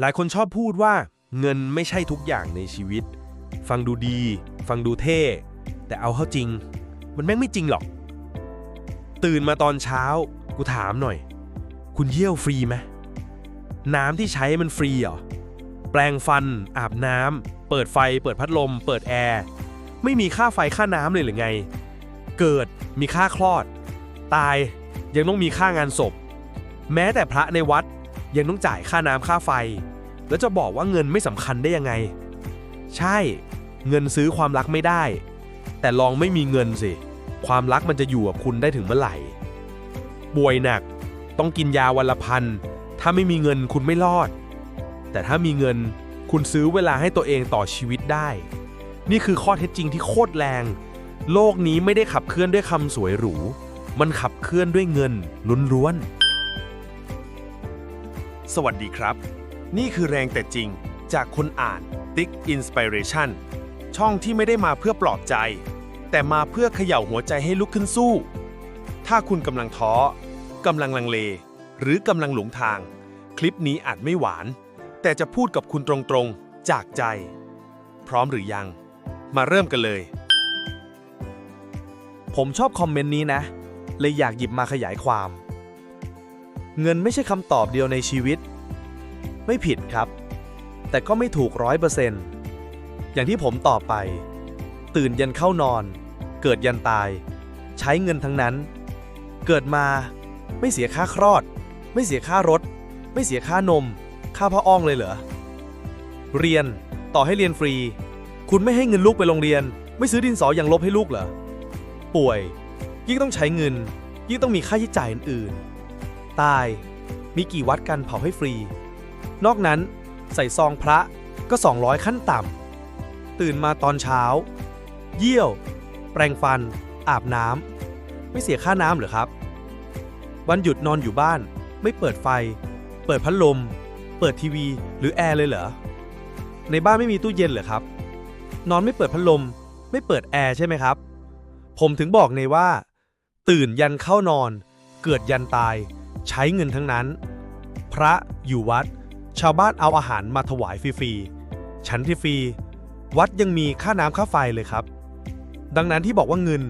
หลายคนชอบพูดว่าเงินไม่ใช่ทุกอย่างในชีวิต ฟังดูดี ฟังดูเท่ แต่เอาเข้าจริง มันแม่งไม่จริงหรอก ตื่นมาตอนเช้า กูถามหน่อย คุณเยี่ยวฟรีไหมน้ำที่ใช้มันฟรีเหรอ แปรงฟัน อาบน้ำ เปิดไฟ เปิดพัดลม เปิดแอร์ ไม่มีค่าไฟค่าน้ำเลยหรือไง เกิดมีค่าคลอด ตายยังต้องมีค่างานศพ แม้แต่พระในวัด ยังต้องจ่ายค่าน้ำค่าไฟ แล้วจะบอกว่าเงินไม่สำคัญได้ยังไง ใช่ เงินซื้อความรักไม่ได้ แต่ลองไม่มีเงินสิ ความรักมันจะอยู่กับคุณได้ถึงเมื่อไหร่ ป่วยหนัก ต้องกินยาวันละพัน ถ้าไม่มีเงินคุณไม่รอด แต่ถ้ามีเงินคุณซื้อเวลาให้ตัวเองต่อชีวิตได้ นี่คือข้อเท็จจริงที่โคตรแรง โลกนี้ไม่ได้ขับเคลื่อนด้วยคำสวยหรู มันขับเคลื่อนด้วยเงินล้วนๆ สวัสดีครับ นี่คือแรงแต่จริงจากคนอ่าน Tick Inspiration ช่องที่ไม่ได้มาเพื่อปลอบใจ แต่มาเพื่อเขย่าหัวใจให้ลุกขึ้นสู้ ถ้าคุณกำลังท้อกำลังลังเล หรือกำลังหลงทาง คลิปนี้อาจไม่หวาน แต่จะพูดกับคุณตรงๆ จากใจ พร้อมหรือยัง มาเริ่มกันเลย ผมชอบคอมเมนต์นี้นะ เลยอยากหยิบมาขยายความ เงินไม่ใช่คำตอบเดียวในชีวิต ไม่ผิดครับ แต่ก็ไม่ถูกร้อยเปอร์เซนต์อย่างที่ผมตอบไป ตื่นยันเข้านอน เกิดยันตาย ใช้เงินทั้งนั้น เกิดมา ไม่เสียค่าคลอด ไม่เสียค่ารถ ไม่เสียค่านม ค่าพ่ออ้องเลยเหรอ เรียนต่อให้เรียนฟรี คุณไม่ให้เงินลูกไปโรงเรียน ไม่ซื้อดินสออย่างลบให้ลูกเหรอ ป่วย ยิ่งต้องใช้เงิน ยิ่งต้องมีค่าใช้จ่ายอื่นๆ ตาย มีกี่วัดกันเผาให้ฟรี นอกนั้นใส่ซองพระก็ 200 ขั้นต่ำ ตื่นมาตอนเช้า เยี่ยว แปรงฟัน อาบน้ำ ไม่เสียค่าน้ำหรือครับ วันหยุดนอนอยู่บ้าน ไม่เปิดไฟ เปิดพัดลม เปิดทีวี หรือแอร์เลยเหรอ ในบ้านไม่มีตู้เย็นเหรอครับ นอนไม่เปิดพัดลม ไม่เปิดแอร์ใช่ไหมครับ ผมถึงบอกในว่า ตื่นยันเข้านอน เกิดยันตาย ใช้เงินทั้งนั้น พระอยู่วัด ชาวบ้านเอาอาหารมาถวายฟรีๆฉันที่ฟรีวัดยังมีค่าน้ำค่าไฟเลยครับ ดังนั้นที่บอกว่าเงิน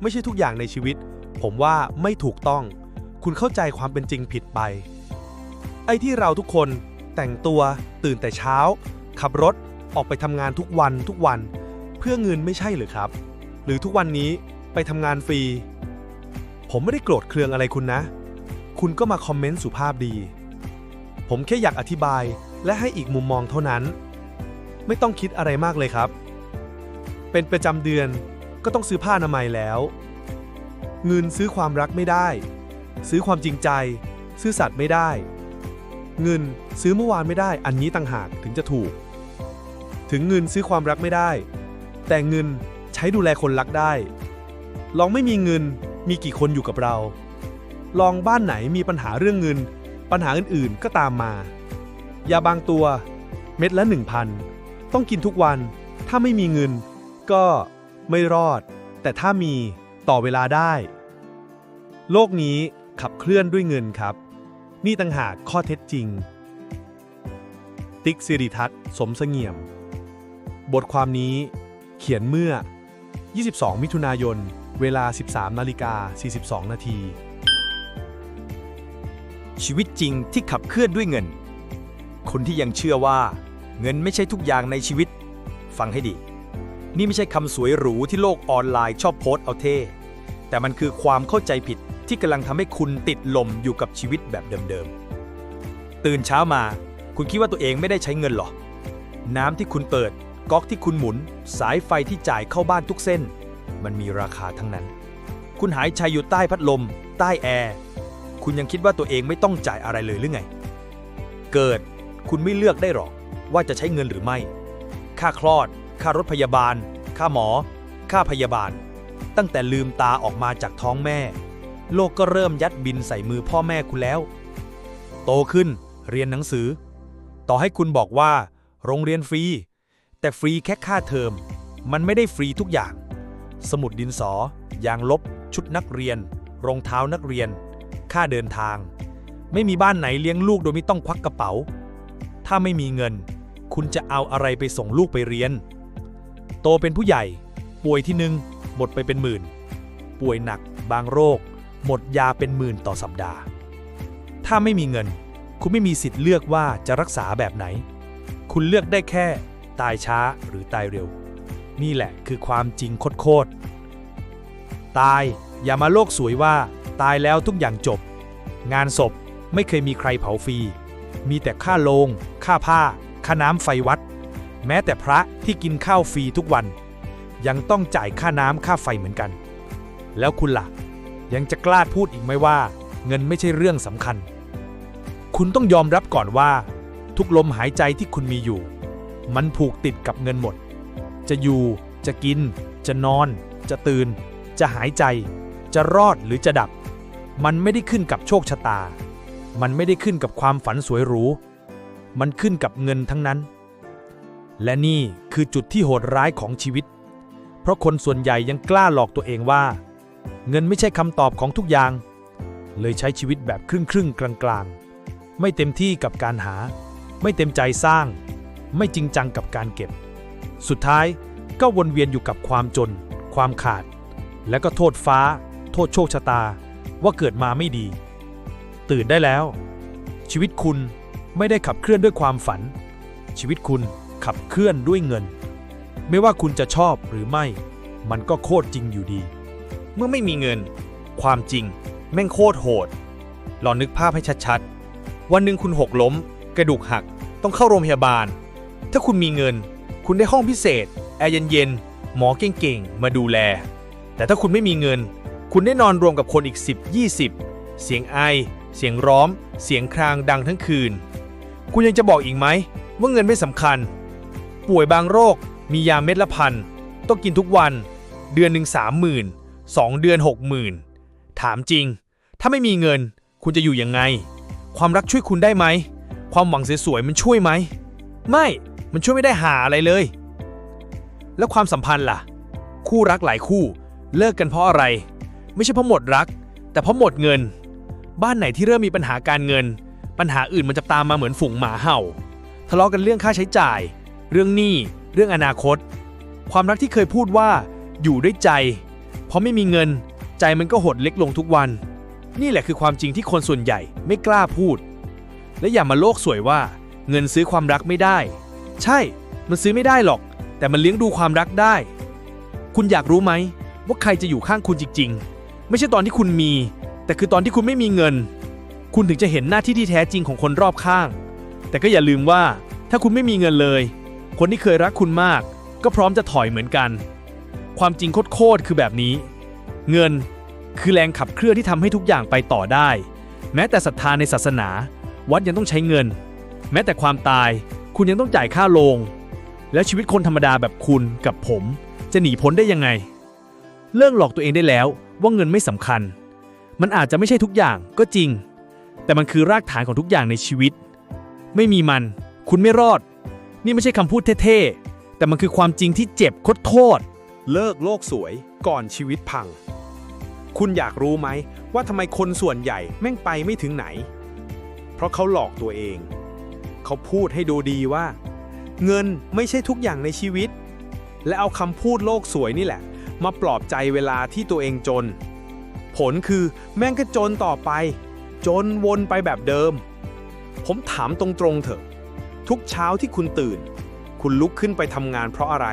ไม่ใช่ทุกอย่างในชีวิต ผมว่าไม่ถูกต้อง คุณเข้าใจความเป็นจริงผิดไป ไอ้ที่เราทุกคนแต่งตัวตื่นแต่เช้า ขับรถออกไปทำงานทุกวันทุกวัน เพื่อเงินไม่ใช่หรือครับ หรือทุกวันนี้ไปทำงานฟรี ผมไม่ได้โกรธเคืองอะไรคุณนะ คุณก็มาคอมเมนต์สุภาพดี ผมแค่อยากอธิบายและให้อีกมุมมองเท่านั้น ไม่ต้องคิดอะไรมากเลยครับ เป็นประจำเดือนก็ต้องซื้อผ้าอนามัยแล้ว เงินซื้อความรักไม่ได้ ซื้อความจริงใจ ซื้อสัตย์ไม่ได้ เงินซื้อเมื่อวานไม่ได้ อันนี้ต่างหากถึงจะถูก ถึงเงินซื้อความรักไม่ได้ แต่เงินใช้ดูแลคนรักได้ ลองไม่มีเงินมีกี่คนอยู่กับเรา ลองบ้านไหนมีปัญหาเรื่องเงิน ปัญหาอื่นๆก็ตามมา ยาบางตัว เม็ดละ 1,000 ต้องกินทุกวัน ถ้าไม่มีเงิน ก็ไม่รอด แต่ถ้ามีต่อเวลาได้ โลกนี้ขับเคลื่อนด้วยเงินครับ นี่ต่างหากข้อเท็จจริง ติ๊กสิริทัศน์สมเสงี่ยม บทความนี้เขียนเมื่อ 22 มิถุนายน เวลา 13นาฬิกา42 นาที ชีวิตจริงที่ขับเคลื่อนด้วยเงิน คนที่ยังเชื่อว่า เงินไม่ใช่ทุกอย่างในชีวิต ฟังให้ดี นี่ไม่ใช่คำสวยหรูที่โลกออนไลน์ชอบโพสเอาเท่ แต่มันคือความเข้าใจผิดที่กำลังทำให้คุณติดลมอยู่กับชีวิตแบบเดิมๆ ตื่นเช้ามา คุณคิดว่าตัวเองไม่ได้ใช้เงินหรอ น้ำที่คุณเปิด ก๊อกที่คุณหมุน สายไฟที่จ่ายเข้าบ้านทุกเส้น มันมีราคาทั้งนั้น คุณหายใจอยู่ใต้พัดลม ใต้แอร์ คุณยังคิดว่าตัวเองไม่ต้องจ่ายอะไรเลยหรือไง เกิดคุณไม่เลือกได้หรอกว่าจะใช้เงินหรือไม่ ค่าคลอด ค่ารถพยาบาล ค่าหมอ ค่าพยาบาล ตั้งแต่ลืมตาออกมาจากท้องแม่ โลกก็เริ่มยัดบินใส่มือพ่อแม่คุณแล้ว โตขึ้นเรียนหนังสือ ต่อให้คุณบอกว่า โรงเรียนฟรี แต่ฟรีแค่ค่าเทอม มันไม่ได้ฟรีทุกอย่าง สมุดดินสอ ยางลบ ชุดนักเรียน รองเท้านักเรียน ค่าเดินทาง ไม่มีบ้านไหนเลี้ยงลูกโดยไม่ต้องควักกระเป๋า ถ้าไม่มีเงิน คุณจะเอาอะไรไปส่งลูกไปเรียน โตเป็นผู้ใหญ่ ป่วยที่หนึ่งหมดไปเป็นหมื่น ป่วยหนัก บางโรค หมดยาเป็นหมื่นต่อสัปดาห์ ถ้าไม่มีเงิน คุณไม่มีสิทธิ์เลือกว่าจะรักษาแบบไหน คุณเลือกได้แค่ ตายช้าหรือตายเร็ว นี่แหละคือความจริงโคตรตายอย่ามาโลกสวยว่า ตายแล้วทุกอย่างจบ งานศพไม่เคยมีใครเผาฟรี มีแต่ค่าโลง ค่าผ้า ค่าน้ำไฟวัด แม้แต่พระที่กินข้าวฟรีทุกวัน ยังต้องจ่ายค่าน้ำค่าไฟเหมือนกัน แล้วคุณล่ะ ยังจะกล้าพูดอีกไหมว่า เงินไม่ใช่เรื่องสำคัญ คุณต้องยอมรับก่อนว่า ทุกลมหายใจที่คุณมีอยู่ มันผูกติดกับเงินหมด จะอยู่ จะกิน จะนอน จะตื่น จะหายใจ จะรอดหรือจะดับ มันไม่ได้ขึ้นกับโชคชะตา มันไม่ได้ขึ้นกับความฝันสวยหรู มันขึ้นกับเงินทั้งนั้น และนี่คือจุดที่โหดร้ายของชีวิต เพราะคนส่วนใหญ่ยังกล้าหลอกตัวเองว่า เงินไม่ใช่คำตอบของทุกอย่าง เลยใช้ชีวิตแบบครึ่งครึ่งๆกลางๆ ไม่เต็มที่กับการหา ไม่เต็มใจสร้าง ไม่จริงจังกับการเก็บ สุดท้ายก็วนเวียนอยู่กับความจน ความขาด และก็โทษฟ้า โทษโชคชะตา ว่าเกิดมาไม่ดี ตื่นได้แล้ว ชีวิตคุณไม่ได้ขับเคลื่อนด้วยความฝัน ชีวิตคุณขับเคลื่อนด้วยเงิน ไม่ว่าคุณจะชอบหรือไม่ มันก็โคตรจริงอยู่ดี เมื่อไม่มีเงิน ความจริง แม่งโคตรโหดลองนึกภาพให้ชัดๆ วันหนึ่งคุณหกล้ม กระดูกหัก ต้องเข้าโรงพยาบาล ถ้าคุณมีเงิน คุณได้ห้องพิเศษ แอร์เย็นๆ หมอเก่งๆ มาดูแล แต่ถ้าคุณไม่มีเงิน คุณได้นอนรวมกับคนอีก 10 20 เสียงไอ เสียงร้องเสียงครางดังทั้งคืน คุณยังจะบอกอีกไหม ว่าเงินไม่สำคัญ ป่วยบางโรค มียาเม็ดละพัน ต้องกินทุกวัน เดือนหนึ่งสามหมื่นสองเดือนหกหมื่นถามจริง ถ้าไม่มีเงิน คุณจะอยู่ยังไง ความรักช่วยคุณได้ไหม ความหวังสวยๆมันช่วยไหม ไม่ มันช่วยไม่ได้หาอะไรเลย แล้วความสัมพันธ์ล่ะ คู่รักหลายคู่ เลิกกันเพราะอะไร ไม่ใช่เพราะหมดรัก แต่เพราะหมดเงิน บ้านไหนที่เริ่มมีปัญหาการเงิน ปัญหาอื่นมันจะตามมาเหมือนฝูงหมาเห่า ทะเลาะกันเรื่องค่าใช้จ่าย เรื่องหนี้เรื่องอนาคต ความรักที่เคยพูดว่าอยู่ด้วยใจ เพราะไม่มีเงิน ใจมันก็หดเล็กลงทุกวัน นี่แหละคือความจริงที่คนส่วนใหญ่ไม่กล้าพูด และอย่ามาโลกสวยว่า เงินซื้อความรักไม่ได้ ใช่ มันซื้อไม่ได้หรอก แต่มันเลี้ยงดูความรักได้ คุณอยากรู้ไหมว่าใครจะอยู่ข้างคุณจริง ๆ ไม่ใช่ตอนที่คุณมี แต่คือตอนที่คุณไม่มีเงิน คุณถึงจะเห็นหน้าที่ที่แท้จริงของคนรอบข้าง แต่ก็อย่าลืมว่าถ้าคุณไม่มีเงินเลย คนที่เคยรักคุณมาก ก็พร้อมจะถอยเหมือนกัน ความจริงโคตรๆคือแบบนี้ เงินคือแรงขับเคลื่อนที่ทำให้ทุกอย่างไปต่อได้ แม้แต่ศรัทธาในศาสนา วัดยังต้องใช้เงิน แม้แต่ความตายคุณยังต้องจ่ายค่าโลงแล้วชีวิตคนธรรมดาแบบคุณกับผม จะหนีพ้นได้ยังไง เลิกหลอกตัวเองได้แล้ว ว่าเงินไม่สำคัญ มันอาจจะไม่ใช่ทุกอย่างก็จริง แต่มันคือรากฐานของทุกอย่างในชีวิต ไม่มีมัน คุณไม่รอด นี่ไม่ใช่คำพูดเท่ๆ แต่มันคือความจริงที่เจ็บโคตรโทษ เลิกโลกสวยก่อนชีวิตพัง คุณอยากรู้ไหม ว่าทำไมคนส่วนใหญ่แม่งไปไม่ถึงไหน เพราะเขาหลอกตัวเอง เขาพูดให้ดูดีว่า เงินไม่ใช่ทุกอย่างในชีวิต และเอาคำพูดโลกสวยนี่แหละ มาปลอบใจเวลาที่ตัวเองจน ผลคือแม่งก็จนต่อไป จนวนไปแบบเดิม ผมถามตรงๆเถอะ ทุกเช้าที่คุณตื่น คุณลุกขึ้นไปทำงานเพราะอะไร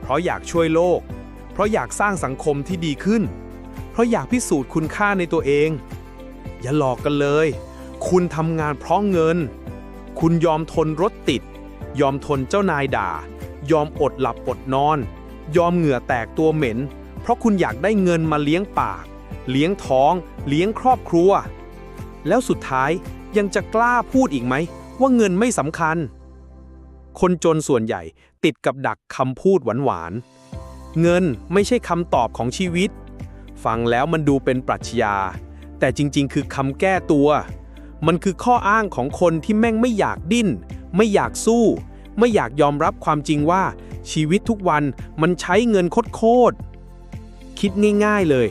เพราะอยากช่วยโลก เพราะอยากสร้างสังคมที่ดีขึ้น เพราะอยากพิสูจน์คุณค่าในตัวเอง อย่าหลอกกันเลย คุณทำงานเพราะเงิน คุณยอมทนรถติด ยอมทนเจ้านายด่า ยอมอดหลับอดนอน ยอมเหงื่อแตกตัวเหม็น เพราะคุณอยากได้เงินมาเลี้ยงปาก เลี้ยงท้อง เลี้ยงครอบครัว แล้วสุดท้ายยังจะกล้าพูดอีกไหม ว่าเงินไม่สำคัญ คนจนส่วนใหญ่ติดกับดักคำพูดหวานๆ เงินไม่ใช่คำตอบของชีวิต ฟังแล้วมันดูเป็นปรัชญา แต่จริงๆ คือคำแก้ตัว มันคือข้ออ้างของคนที่แม่งไม่อยากดิ้น ไม่อยากสู้ ไม่อยากยอมรับความจริงว่า ชีวิตทุกวันมันใช้เงินโคตรๆคิดง่ายๆเลย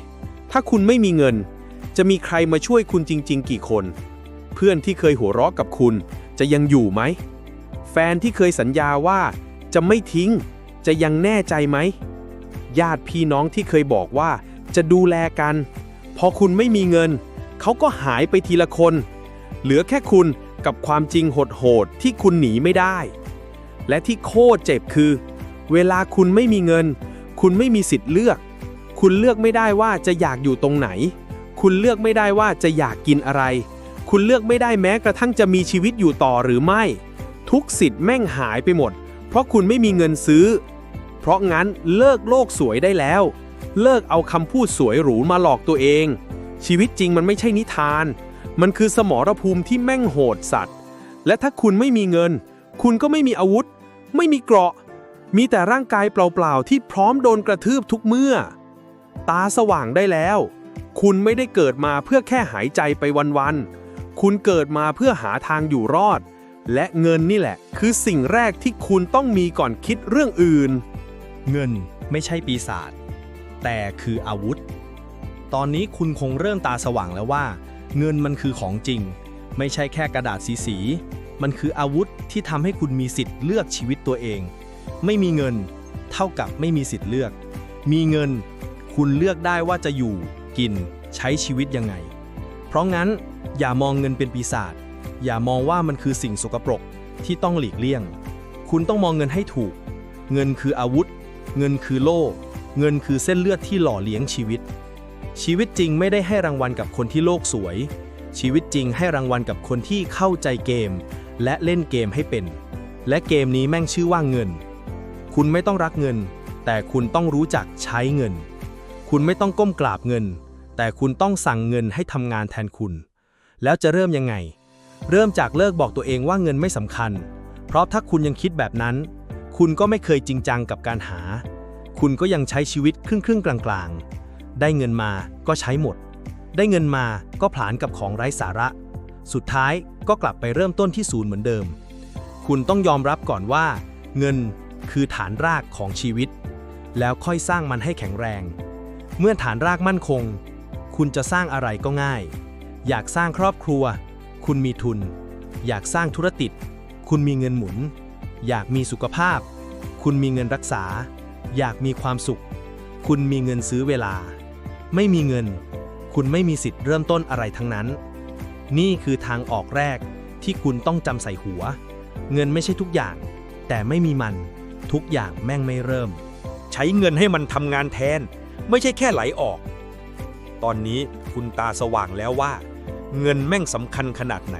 ถ้าคุณไม่มีเงิน จะมีใครมาช่วยคุณจริง ๆ กี่คน เพื่อนที่เคยหัวเราะกับคุณ จะยังอยู่ไหม แฟนที่เคยสัญญาว่าจะไม่ทิ้ง จะยังแน่ใจไหม ญาติพี่น้องที่เคยบอกว่าจะดูแลกัน พอคุณไม่มีเงิน เขาก็หายไปทีละคน เหลือแค่คุณกับความจริงโหดๆที่คุณหนีไม่ได้ และที่โคตรเจ็บคือ เวลาคุณไม่มีเงิน คุณไม่มีสิทธิ์เลือก คุณเลือกไม่ได้ว่าจะอยากอยู่ตรงไหน คุณเลือกไม่ได้ว่าจะอยากกินอะไร คุณเลือกไม่ได้แม้กระทั่งจะมีชีวิตอยู่ต่อหรือไม่ ทุกสิทธิ์แม่งหายไปหมด เพราะคุณไม่มีเงินซื้อ เพราะงั้นเลิกโลกสวยได้แล้ว เลิกเอาคำพูดสวยหรูมาหลอกตัวเอง ชีวิตจริงมันไม่ใช่นิทาน มันคือสมรภูมิที่แม่งโหดสัตว์ และถ้าคุณไม่มีเงิน คุณก็ไม่มีอาวุธ ไม่มีเกราะ มีแต่ร่างกายเปล่าๆที่พร้อมโดนกระทืบทุกเมื่อ ตาสว่างได้แล้ว คุณไม่ได้เกิดมาเพื่อแค่หายใจไปวันๆ คุณเกิดมาเพื่อหาทางอยู่รอด และเงินนี่แหละ คือสิ่งแรกที่คุณต้องมีก่อนคิดเรื่องอื่น เงินไม่ใช่ปีศาจแต่คืออาวุธ ตอนนี้คุณคงเริ่มตาสว่างแล้วว่า เงินมันคือของจริง ไม่ใช่แค่กระดาษสีสีๆ มันคืออาวุธที่ทำให้คุณมีสิทธิ์เลือกชีวิตตัวเอง ไม่มีเงิน เท่ากับไม่มีสิทธิ์เลือก มีเงิน คุณเลือกได้ว่าจะอยู่ กิน ใช้ชีวิตยังไง เพราะงั้นอย่ามองเงินเป็นปีศาจ อย่ามองว่ามันคือสิ่งสกปรกที่ต้องหลีกเลี่ยง คุณต้องมองเงินให้ถูก เงินคืออาวุธ เงินคือโล่ เงินคือเส้นเลือดที่หล่อเลี้ยงชีวิต ชีวิตจริงไม่ได้ให้รางวัลกับคนที่โลกสวย ชีวิตจริงให้รางวัลกับคนที่เข้าใจเกม และเล่นเกมให้เป็น และเกมนี้แม่งชื่อว่าเงิน คุณไม่ต้องรักเงิน แต่คุณต้องรู้จักใช้เงิน คุณไม่ต้องก้มกราบเงิน แต่คุณต้องสั่งเงินให้ทำงานแทนคุณ แล้วจะเริ่มยังไง เริ่มจากเลิกบอกตัวเองว่าเงินไม่สำคัญ เพราะถ้าคุณยังคิดแบบนั้น คุณก็ไม่เคยจริงจังกับการหา คุณก็ยังใช้ชีวิตครึ่งครึ่งๆกลางๆ ได้เงินมาก็ใช้หมด ได้เงินมาก็ผลานกับของไร้สาระ สุดท้าย ก็กลับไปเริ่มต้นที่ศูนย์เหมือนเดิม คุณต้องยอมรับก่อนว่า เงินคือฐานรากของชีวิต แล้วค่อยสร้างมันให้แข็งแรง เมื่อฐานรากมั่นคง คุณจะสร้างอะไรก็ง่าย อยากสร้างครอบครัว คุณมีทุน อยากสร้างธุรกิจ คุณมีเงินหมุน อยากมีสุขภาพ คุณมีเงินรักษา อยากมีความสุข คุณมีเงินซื้อเวลา ไม่มีเงิน คุณไม่มีสิทธิ์เริ่มต้นอะไรทั้งนั้น นี่คือทางออกแรกที่คุณต้องจำใส่หัว เงินไม่ใช่ทุกอย่าง แต่ไม่มีมัน ทุกอย่างแม่งไม่เริ่ม ใช้เงินให้มันทำงานแทน ไม่ใช่แค่ไหลออก ตอนนี้คุณตาสว่างแล้วว่า เงินแม่งสำคัญขนาดไหน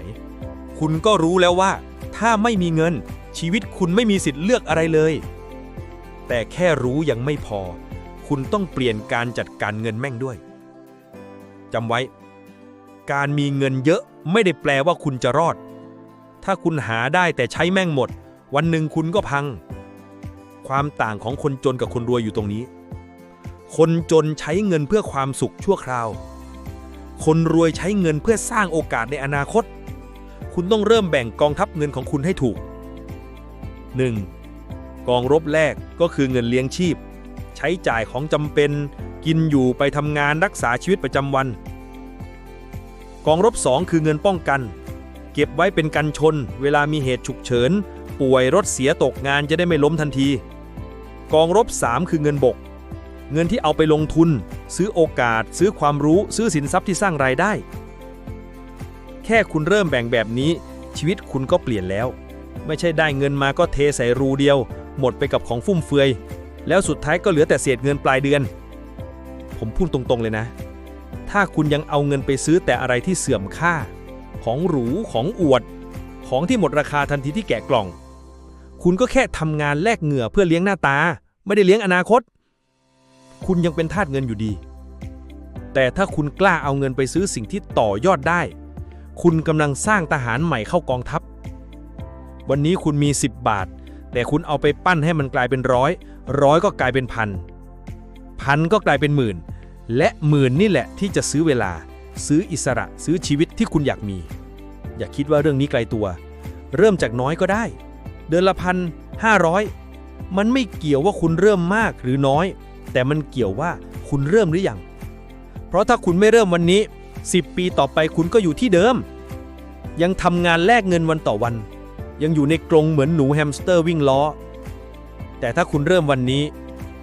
คุณก็รู้แล้วว่า ถ้าไม่มีเงิน ชีวิตคุณไม่มีสิทธิ์เลือกอะไรเลย แต่แค่รู้ยังไม่พอ คุณต้องเปลี่ยนการจัดการเงินแม่งด้วยจำไว้ การมีเงินเยอะไม่ได้แปลว่าคุณจะรอด ถ้าคุณหาได้แต่ใช้แม่งหมด วันหนึ่งคุณก็พัง ความต่างของคนจนกับคนรวยอยู่ตรงนี้ คนจนใช้เงินเพื่อความสุขชั่วคราว คนรวยใช้เงินเพื่อสร้างโอกาสในอนาคต คุณต้องเริ่มแบ่งกองทัพเงินของคุณให้ถูก 1. กองรบแรกก็คือเงินเลี้ยงชีพ ใช้จ่ายของจำเป็น กินอยู่ไปทำงานรักษาชีวิตประจำวัน กองรบ 2 คือเงินป้องกัน เก็บไว้เป็นกันชน เวลามีเหตุฉุกเฉิน ป่วยรถเสียตกงานจะได้ไม่ล้มทันที กองรบ 3 คือเงินบก เงินที่เอาไปลงทุน ซื้อโอกาส ซื้อความรู้ซื้อสินทรัพย์ที่สร้างรายได้ แค่คุณเริ่มแบ่งแบบนี้ ชีวิตคุณก็เปลี่ยนแล้ว ไม่ใช่ได้เงินมาก็เทใส่รูเดียว หมดไปกับของฟุ่มเฟือย แล้วสุดท้ายก็เหลือแต่เศษเงินปลายเดือน ผมพูดตรงๆเลยนะ ถ้าคุณยังเอาเงินไปซื้อแต่อะไรที่เสื่อมค่า ของหรู ของอวด ของที่หมดราคาทันทีที่แกะกล่อง คุณก็แค่ทำงานแลกเหงื่อเพื่อเลี้ยงหน้าตา ไม่ได้เลี้ยงอนาคต คุณยังเป็นทาสเงินอยู่ดี แต่ถ้าคุณกล้าเอาเงินไปซื้อสิ่งที่ต่อยอดได้ คุณกำลังสร้างทหารใหม่เข้ากองทัพ วันนี้คุณมี 10 บาท แต่คุณเอาไปปั้นให้มันกลายเป็นร้อย ร้อยก็กลายเป็นพัน พันก็กลายเป็นหมื่น และหมื่นนี่แหละที่จะซื้อเวลา ซื้ออิสระซื้อชีวิตที่คุณอยากมี อย่าคิดว่าเรื่องนี้ไกลตัว เริ่มจากน้อยก็ได้ เดือนละพันห้าร้อยมันไม่เกี่ยวว่าคุณเริ่มมากหรือน้อย แต่มันเกี่ยวว่าคุณเริ่มหรือยัง เพราะถ้าคุณไม่เริ่มวันนี้ 10 ปีต่อไปคุณก็อยู่ที่เดิม ยังทำงานแลกเงินวันต่อวัน ยังอยู่ในกรงเหมือนหนูแฮมสเตอร์วิ่งล้อ แต่ถ้าคุณเริ่มวันนี้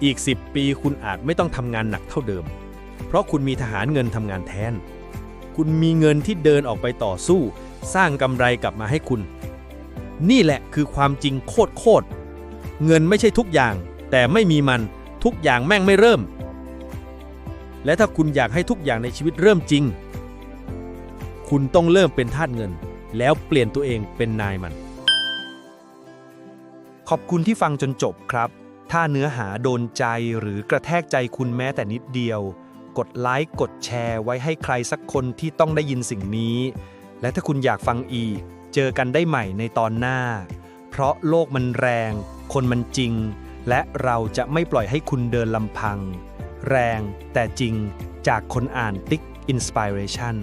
อีก 10 ปีคุณอาจไม่ต้องทำงานหนักเท่าเดิม เพราะคุณมีทหารเงินทำงานแทน คุณมีเงินที่เดินออกไปต่อสู้ สร้างกำไรกลับมาให้คุณ นี่แหละคือความจริงโคตรโคตรเงินไม่ใช่ทุกอย่าง แต่ไม่มีมันทุกอย่างแม่งไม่เริ่ม และถ้าคุณอยากให้ทุกอย่างในชีวิตเริ่มจริง คุณต้องเริ่มเป็นทาสเงิน แล้วเปลี่ยนตัวเองเป็นนายมัน ขอบคุณที่ฟังจนจบครับ ถ้าเนื้อหาโดนใจหรือกระแทกใจคุณแม้แต่นิดเดียว กดไลค์กดแชร์ไว้ให้ใครสักคนที่ต้องได้ยินสิ่งนี้ และถ้าคุณอยากฟังอีก เจอกันได้ใหม่ในตอนหน้า เพราะโลกมันแรง คนมันจริง และเราจะไม่ปล่อยให้คุณเดินลำพัง แรงแต่จริงจากคนอ่านติ๊กอินสปิเรชัน